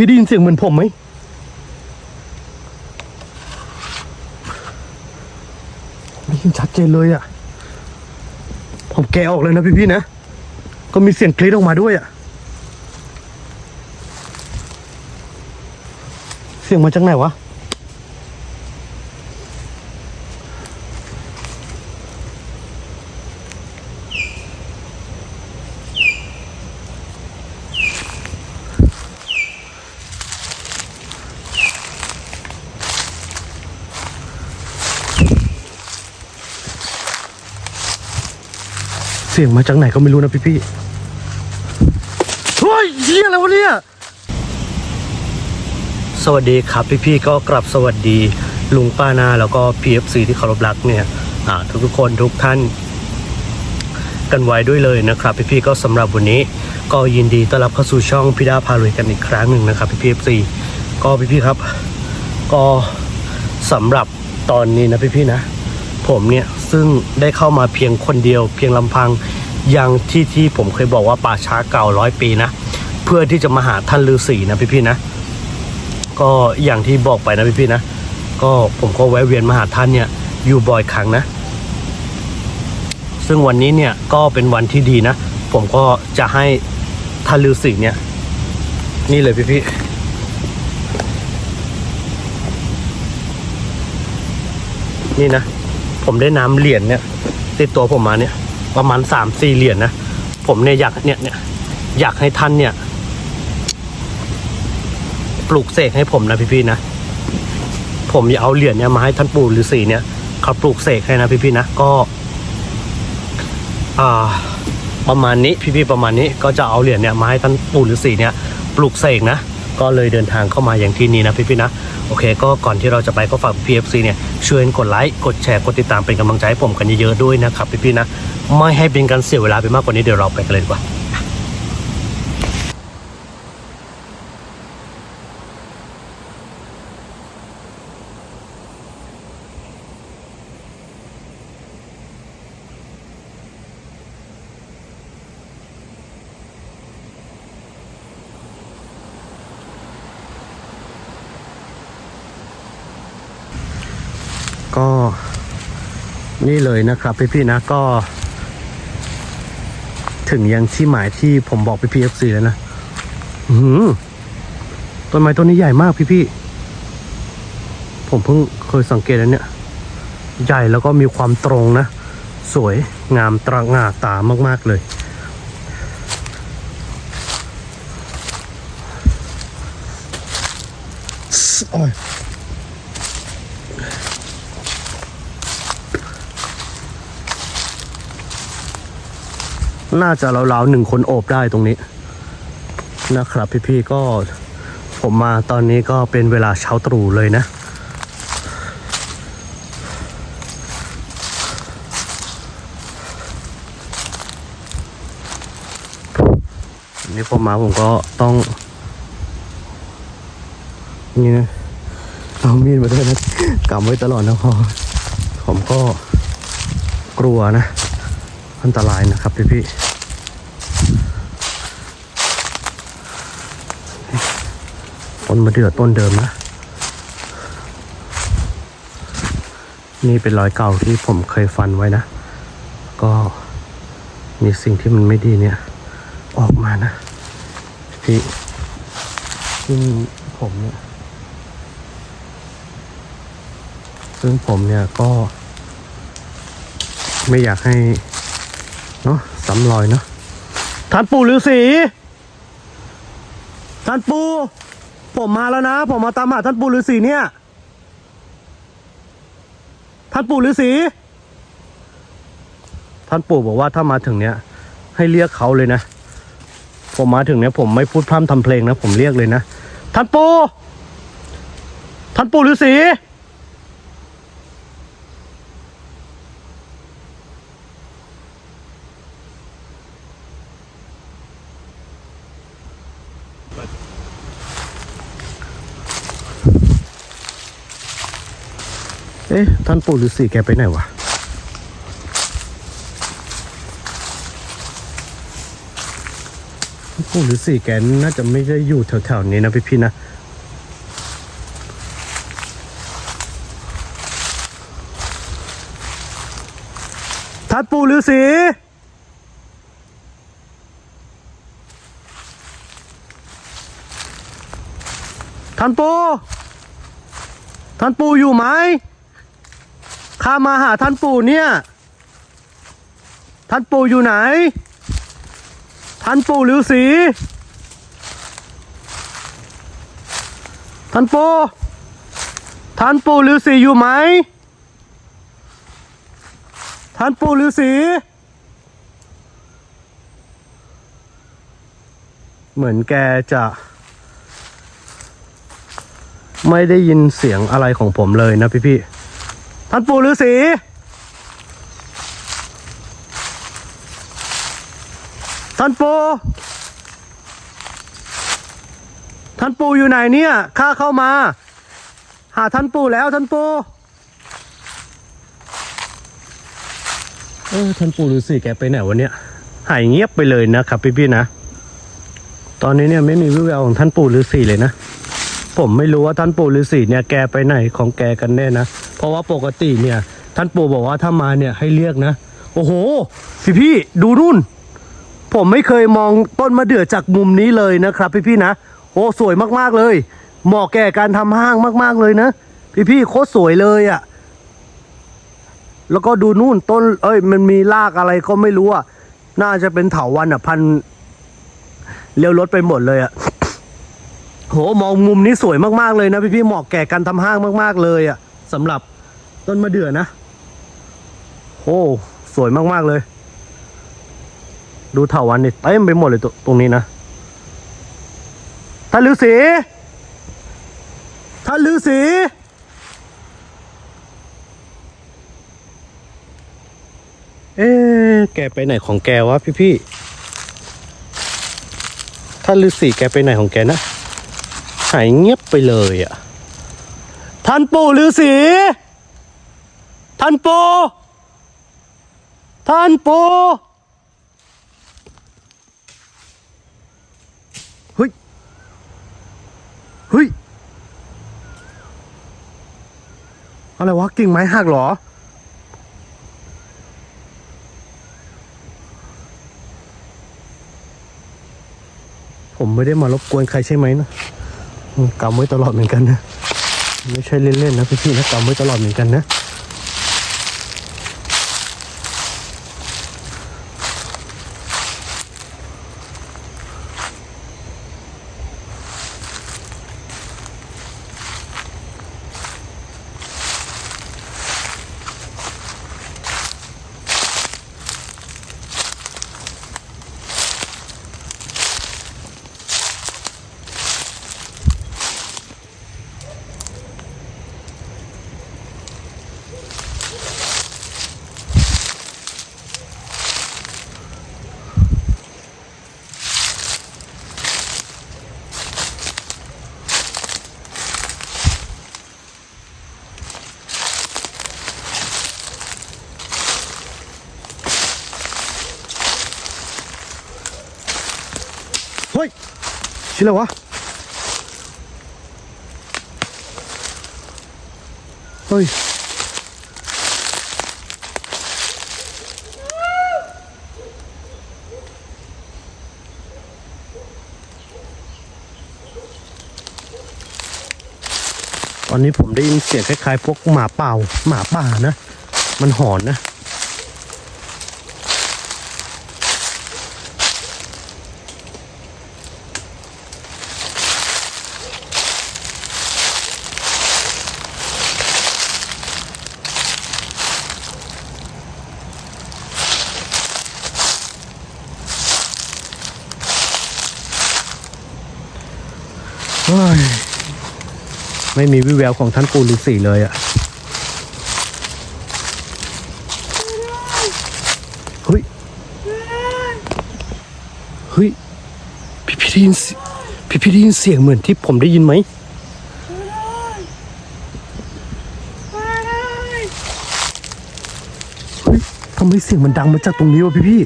พี่ได้ยินเสียงเหมือนผมไหมได้ยินชัดเจนเลยอะ่ะ ผมแกะออกเลยนะพี่ๆนะ ก็มีเสียงกรี๊ดออกมาด้วยอะ่ะ เสียงมาจากไหนวะ สียงมาจากไหนก็ไม่รู้นะพี่พี่เฮ้ยเฮียอะไรวะเนี่ยสวัสดีครับพี่พี่ก็กลับสวัสดีลุงป้านาแล้วก็ PFC ที่เคารพรักเนี่ยอ่าทุกทุกคนทุกท่านกันไว้ด้วยเลยนะครับ พี่พี่ก็สำหรับวันนี้ ก็ยินดีต้อนรับเข้าสู่ช่องพิดาพารวยกันอีกครั้งหนึ่งนะครับพี่พีเอฟซีก็พี่พี่ครับ ก็สำหรับตอนนี้นะพี่พี่นะ ผมเนี่ย ซึ่งได้เข้ามาเพียงคนเดียว เพียงลำพังยังที่ที่ผมเคยบอกว่าป่าช้าเก่าร้อยปีนะเพื่อที่จะมาหาท่านฤาษีนะพี่พี่ๆนะ ก็อย่างที่บอกไปนะพี่พี่ๆนะ ก็ผมก็แวะเวียนมาหาท่านเนี่ยอยู่บ่อยครั้งนะ ซึ่งวันนี้เนี่ยก็เป็นวันที่ดีนะ ผมก็จะให้ท่านฤาษีเนี่ย นี่เลยพี่พี่ๆนี่นะ ผมได้น้ำเหรียญเนี่ย ติดตัวผมมาเนี่ย ประมาณสามสี่เหรียญนะผมเนี่ยอยากเนี่ยเนี่ยอยากให้ท่านเนี่ย ปลูกเสกให้ผมนะพี่ๆนะผมอยากเอาเหรียญเนี่ยมาให้ท่านปู่ฤาษีเนี่ยเขาปลูกเสกให้นะพี่ๆนะก็ อ่า ประมาณนี้พี่ๆประมาณนี้ก็จะเอาเหรียญเนี่ยมาให้ท่านปู่ฤาษีเนี่ย ปลูกเสกนะก็เลยเดินทางเข้ามาอย่างที่นี้นะพี่ๆนะ โอเค ก็ก่อนที่เราจะไปก็ฝาก PFC เนี่ยช่วยกดไลค์กดแชร์กดติดตามเป็นกำลังใจให้ผมกันเยอะๆด้วยนะครับพี่ๆนะ ไม่ให้เป็นการเสียเวลาไปมากกว่านี้เดี๋ยวเราไปกันเลยดีกว่า นี่เลยนะครับพี่ๆนะก็ ถึงยังที่หมายที่ผมบอกพี่พีเอฟซีแล้วนะหือต้นไม้ต้นนี้ใหญ่มากพี่ๆผมเพิ่งเคยสังเกตแล้วเนี่ย ใหญ่แล้วก็มีความตรงนะ สวยงามตระหง่าตามากๆเลยโอ้ย น่าจะราวๆหนึ่งคนโอบได้ตรงนี้ นะครับพี่ๆก็ผมมาตอนนี้ก็เป็นเวลาเช้าตรู่เลยนะ นี่ผมมาผมก็ต้อง นี่นะ เอามีดมาด้วยนะกำไว้ตลอดนะพอผมก็กลัวนะ อันตรายนะครับพี่พี่ต้นมะเดื่อต้นเดิมนะ นี่เป็นรอยเก่าที่ผมเคยฟันไว้นะ ก็มีสิ่งที่มันไม่ดีเนี่ย ออกมานะพี่ซึ่งผมเนี่ยซึ่งผมเนี่ยก็ไม่อยากให้ เนาะซ้ำรอยเนาะท่านปู่ฤาษีท่านปู่ผมมาแล้วนะ ผมมาตามหาท่านปู่ฤาษีเนี่ย ท่านปู่ฤาษีท่านปู่บอกว่าถ้ามาถึงเนี้ยให้เรียกเขาเลยนะ ผมมาถึงเนี้ยผมไม่พูดพร่ำทำเพลงนะ ผมเรียกเลยนะ ท่านปู่ท่านปู่ฤาษี อ๊ะท่านปู่ฤาษีแกไปไหนวะปู่ฤาษีแกน่าจะไม่ได้อยู่แถวๆนี้นะพี่พี่นะท่านปู่ฤาษีท่านปู่ท่านปู่อยู่ไหม ข้ามาหาท่านปู่เนี่ย ท่านปู่อยู่ไหน ท่านปู่ฤาษีท่านปู่ท่านปู่ฤาษีอยู่ไหม ท่านปู่ฤาษีเหมือนแกจะ ไม่ได้ยินเสียงอะไรของผมเลยนะพี่พี่ๆ ท่านปู่ฤาษีท่านปู่ท่านปู่อยู่ไหนเนี่ยข้าเข้ามา หาท่านปู่แล้วท่านปู่เออท่านปู่ฤาษีแกไปไหนวะเนี่ยหายเงียบไปเลยนะครับพี่พี่ๆนะ ตอนนี้เนี่ยไม่มีวิแววของท่านปู่ฤาษีเลยนะ ผมไม่รู้ว่าท่านปู่ฤาษีเนี่ยแกไปไหนของแกกันแน่นะ เพราะว่าปกติเนี่ย ท่านปู่บอกว่าถ้ามาเนี่ยให้เรียกนะ โอ้โห พี่พี่ดูนู่น ผมไม่เคยมองต้นมะเดื่อจากมุมนี้เลยนะครับ พี่พี่นะโอ้สวยมากๆเลย เหมาะแก่การทำห้างมาก ๆเลยนะ พี่พี่โคตรสวยเลยอะ่ะแล้วก็ดูนู่นต้น เอ้ย มันมีรากอะไรก็ไม่รู้อะน่าจะเป็นเถาวันอะพันเลี้ยวรถไปหมดเลยอะโหมองมุมนี้สวยมากๆเลยนะพี่พี่เหมาะแก่การทำห้างมาก ๆ เลยอะ สำหรับต้นมะเดื่อนะ โอ้สวยมาก ๆ เลย ดูเถาวันนี่เต็มไปหมดเลยตรตรงนี้นะท่านฤาษีท่านฤาษีเอ๊ะแกไปไหนของแกวะพี่พี่ท่านฤาษีแกไปไหนของแกนะ หายเงียบไปเลยอะ ท่านปู่ฤาษีท่านปู่ท่านปู่เฮ้ยเฮ้ยอะไรวะกิ่งไม้หักหรอ ผมไม่ได้มารบกวนใครใช่ไหมนะกำไว้ตลอดเหมือนกันนะ ไม่ใช่เล่นๆนะพี่ๆนะกำไว้ตลอดเหมือนกันนะ เฮ้ย ชื่ออะไรวะ เฮ้ย ตอนนี้ผมได้ยินเสียงคล้ายๆพวกหมาเป่าหมาป่านะ มันหอนนะ ไม่มีวิแววของท่านปู่ฤาษีเลยอะ่ะเฮ้ยเฮ้ยพี่พี่ได้ยินเสียพี่พี่ได้ยินเสียงเหมือนที่ผมได้ยินไหมเฮ้ยทำไมเสียงมันดังมาจากตรงนี้วะพี่พี่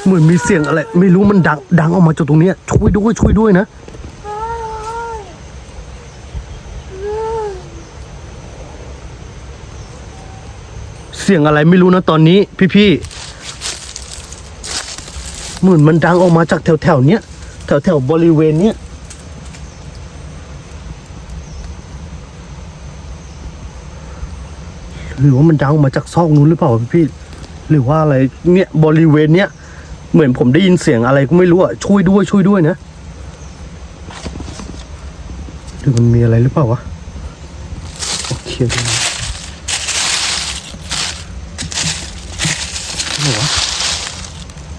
เเหมือนมีเสียงอะไร ไม่รู้มันดังดังออกมาจากตรงเนี้ยช่วยด้วยช่วยด้วยนะเสียงอะไรไม่รู้นะตอนนี้ พี่ๆเหมือนมันดังออกมาจากแถวแถวๆเนี้ยแถวแถวๆบริเวณเนี้ยหรือว่ามันดังออกมาจากซอกนู้นหรือเปล่าพี่ๆหรือว่าอะไรเนี่ยบริเวณเนี้ย เหมือนผมได้ยินเสียงอะไรก็ไม่รู้อะช่วยด้วยช่วยด้วยนะหรือมันมีอะไรหรือเปล่าวะโอเคเลยไหนวะ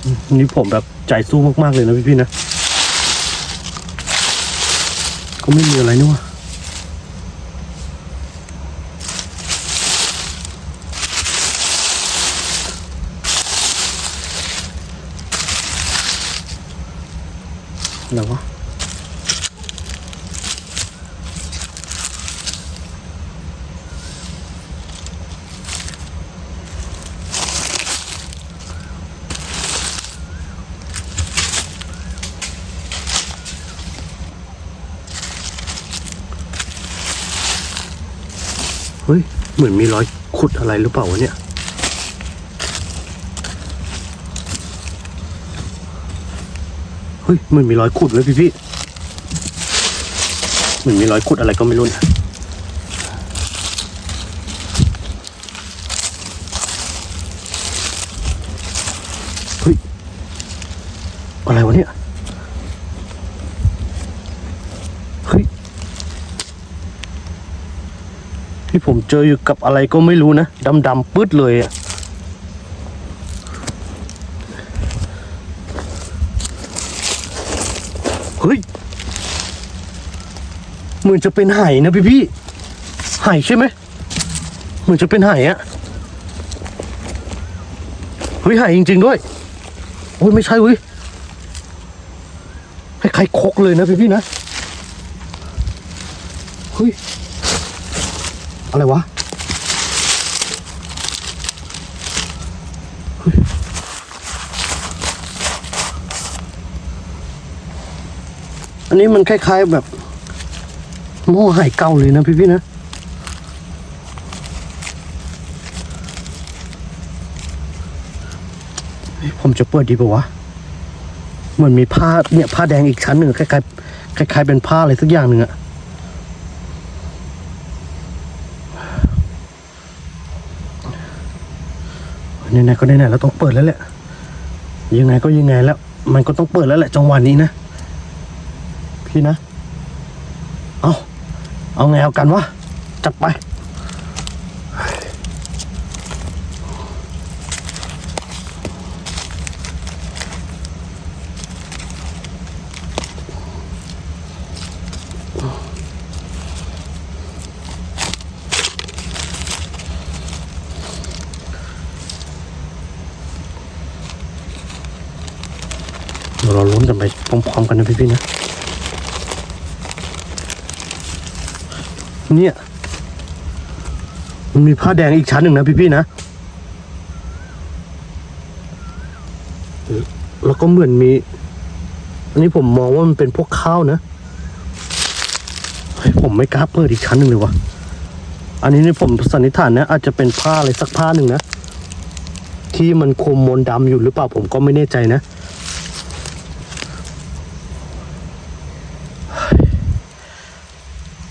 อืมนี่ผมแบบใจสู้มากๆเลยนะพี่พี่ๆนะ ก็ไม่มีอะไรนี่วะ อะไรวะเฮ้ย เหมือนมีรอยขุดอะไรหรือเปล่าวะเนี่ย ฮ้ยเหมือนมีรอยขุดเลยพี่พี่เหมือนมีรอยขุดอะไรก็ไม่รู้นะเฮ้ยอะไรวะเนี่ยเฮ้ยที่ผมเจออยู่กับอะไรก็ไม่รู้นะดำๆปื๊ดเลยอะ เฮ้ยเหมือนจะเป็นไห่นะพี่พี่ไห่ใช่ไหมเหมือนจะเป็นไห่อะเฮ้ยไห่จริง ๆ ด้วยโอ้ยไม่ใช่เว้ยคล้ายๆคกเลยนะพี่พี่นะเฮ้ยอะไรวะเฮ้ย อันนี้มันคล้ายๆแบบหม้อไห่เก่าเลยนะพี่ๆนะผมจะเปิดดีป่าวะเหมือนมีผ้าเนี่ยผ้าแดงอีกชั้นหนึ่งคล้ายๆคล้ายๆเป็นผ้าอะไรสักอย่างหนึ่งอะไหนๆก็ไหนๆเราต้องเปิดแล้วแหละยังไงก็ยังไงแล้ว มันก็ต้องเปิดแล้วแหละจังหวะนี้นะ พี่นะ เอาเอาไงเอากันวะ จัดไป เดี๋ยวเราลุ้นกันไปพร้อมๆกันนะพี่ๆนะ เนี่ยมันมีผ้าแดงอีกชั้นหนึ่งนะพี่ๆนะแล้วก็เหมือนมี อันนี้ผมมองว่ามันเป็นพวกข้าวนะผมไม่กล้าเปิดอีกชั้นหนึ่งเลยวะอันนี้นี่ผมสันนิษฐานนะอาจจะเป็นผ้าอะไรสักผ้าหนึ่งนะที่มันคมมนดำอยู่หรือเปล่าผมก็ไม่แน่ใจนะ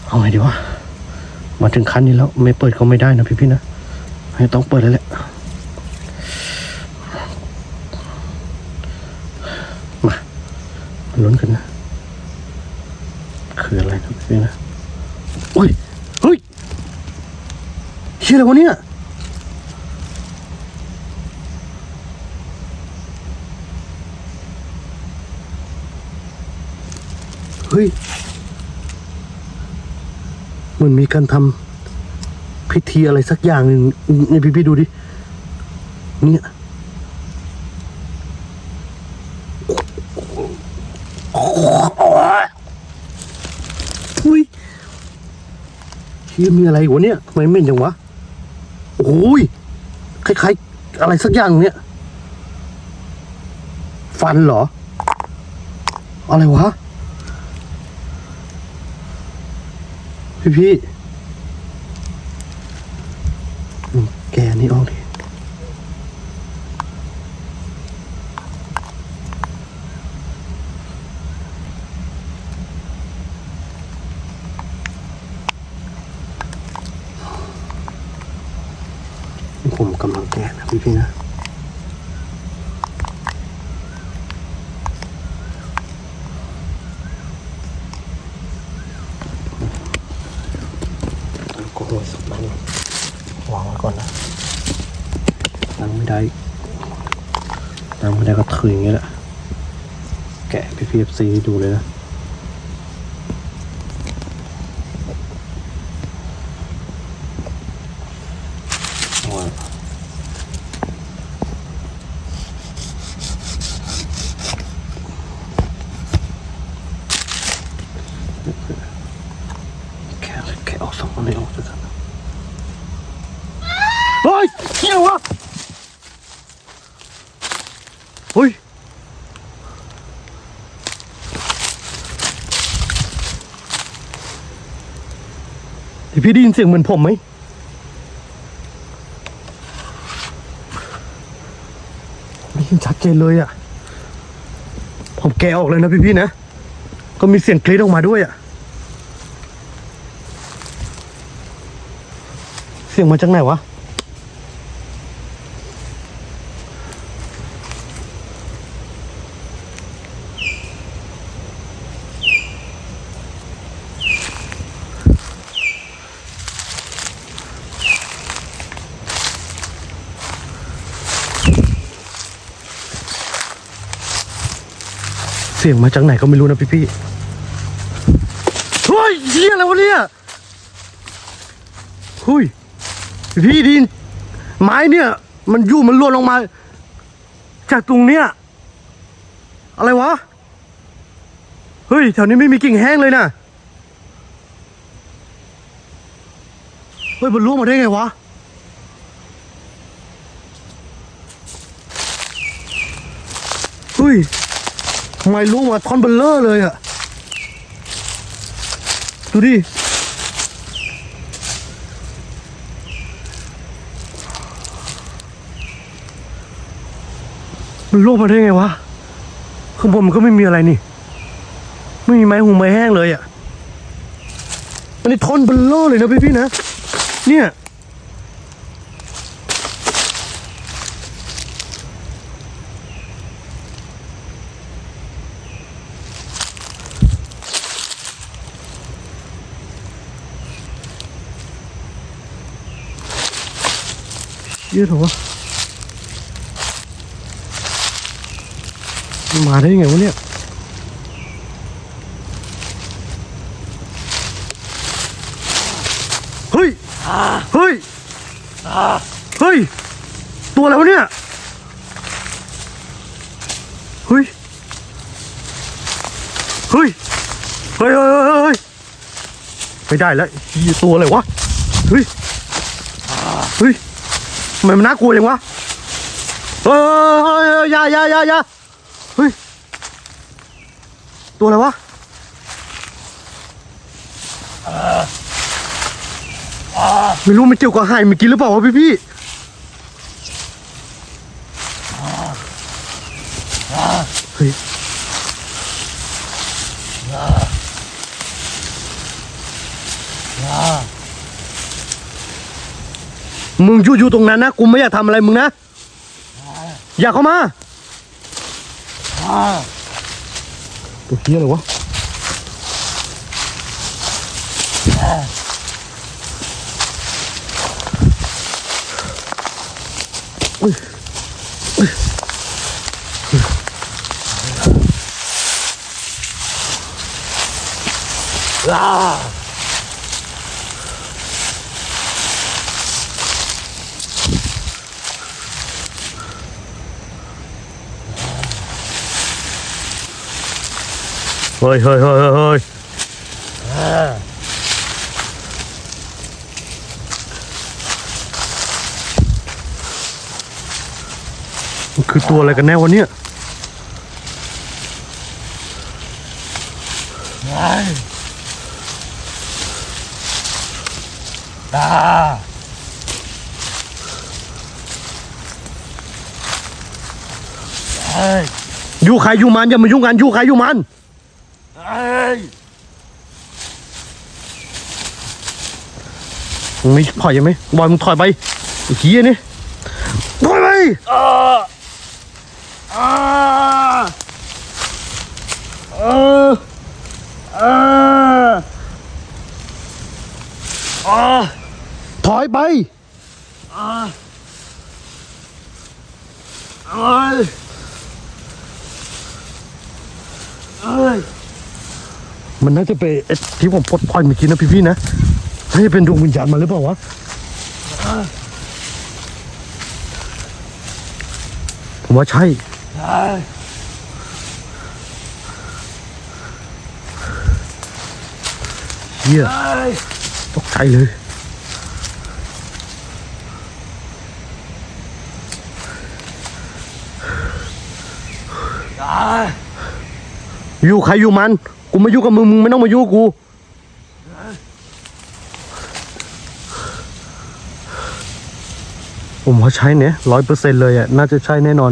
เอาไงดีวะ มาถึงขั้นนี้แล้ว ไม่เปิดก็ไม่ได้นะพี่พี่ๆนะให้ต้องเปิดแล้วแหละมาลุ้นกันนะ คืออะไรนะพี่นะโอ้ยเฮ้ยเชี่ยอะไรวะเนี่ยเฮ้ย เหมือนมีการทำพิธีอะไรสักอย่างหนึ่งนี่พี่พี่ๆดูดิ เนี่ยอุ้ยเชี่ยมีอะไรวะเนี่ยทำไมเหม็นจังวะ โอ้ยคล้ายๆ อะไรสักอย่างเนี่ย ฟันเหรอ อะไรวะ พี่พี่แกนี่ออกดิผมกำลังแกะนะพี่พี่นะ แอลกอฮอล์สักมันวางไว้ก่อนนะล้างไม่ได้ล้างไม่ได้ก็ถืออย่างเงี้ยแหละ แกะพี่พีเอฟซีดูเลยนะวางแกะแกะออกสองอันเลยออกด้วยกันเฮ้ยเฮียวะเฮ้ย พี่พี่ได้ยินเสียงเหมือนผมไหมได้ยินชัดเจนเลยอะ่ะ ผมแกะออกเลยนะพี่ๆนะ ก็มีเสียงกรี๊ดออกมาด้วยอะ่ะ เสียงมาจากไหนวะ เสียงมาจากไหนก็ไม่รู้นะพี่พี่เฮ้ยเฮียอะไรวะเนี่ยเฮ้ยพี่ดินไม้เนี่ย มันยู่มันล่วงลงมา จากตรงเนี้ยอะไรวะ เฮ้ยแถวนี้ไม่มีกิ่งแห้งเลยนะเฮ้ยมันล่วงมาได้ไงวะเฮ้ย ทำไมล่วงมาท่อนเบลเลอร์เลยอะดูดิมันล่วงมาได้ไงวะข้างบนมันก็ไม่มีอะไรนี่ ไม่มีไม้หุงไม้แห้งเลยอะมันนี่ท่อนเบลเลอร์เลยนะพี่พี่ๆนะ เนี่ย ยอะเหรอวะมาได้ยังไงวะเนี่ยเฮ้ยเฮ้ยเฮ้ย ตัวอะไรวะเนี่ยเฮ้ยเฮ้ยเฮ้ยเฮ้ยไม่ได้แล้วเหี้ยตัวอะไรวะเฮ้ย ทำไมมันน่ากลัวจังวะเฮ้ยเฮ้ยเฮ้ยอย่ายายายาเฮ้ย ตัวอะไรวะไม่รู้มันเกี่ยวกับไห่เมื่อกี้หรือเปล่าวะพี่พี่เฮ้ย มึงอยู่อยู่ตรงนั้นนะกูไม่อยากทำอะไรมึงนะ อย่าเข้ามาตัวเฮียอะไรวะเฮ้ เฮ้ยเฮ้ยเฮ้ยเฮ้ยคือตัวอะไรกันแน่วันเนี้ยตาอยู่ใครอยู่มันอย่ามายุ่งกันอยู่ใครอยู่มัน ยมึงไม่ถอยยังไหมบอยมึงถอยไปไอ้เฮียนี่ถอยไปอ่าอ่าเออเอออ่า ถอยไป อ่าเอ้ยเอ้ย มันน่าจะเป็นที่ผมปลดปล่อยเมื่อกี้นะพี่ๆนะน่าจะเป็นดวงวิญญาณมาหรือเปล่าวะผมว่าใช่เอ้ยเฮียเอ้ยตกใจเลยอยู่ใครอยู่มัน กูไม่ยุ่งกับมึงมึงไม่ต้องมายุ่งกับกูผมว่าใช่เนี่ยร้อยเปอร์เซ็นเลยอะ น่าจะใช่แน่นอน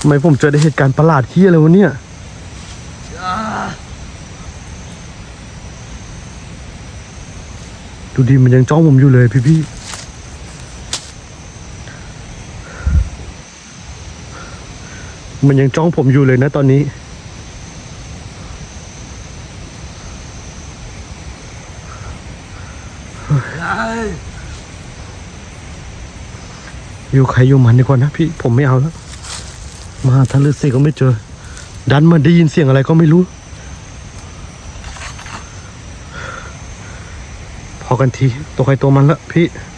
ทำไมผมเจอได้เหตุการณ์ประหลาดที่อะไรวะเนี่ยดูดีมันยังจ้องผมอยู่เลยพี่พี่ มันยังจ้องผมอยู่เลยนะตอนนี้เอ้ยอยู่ใครอยู่มันดีกว่านะพี่ผมไม่เอาแล้ว มาทะลึสีก็ไม่เจอ ดันมาได้ยินเสียงอะไรก็ไม่รู้ พอกันทีตัวใครตัวมันละพี่เ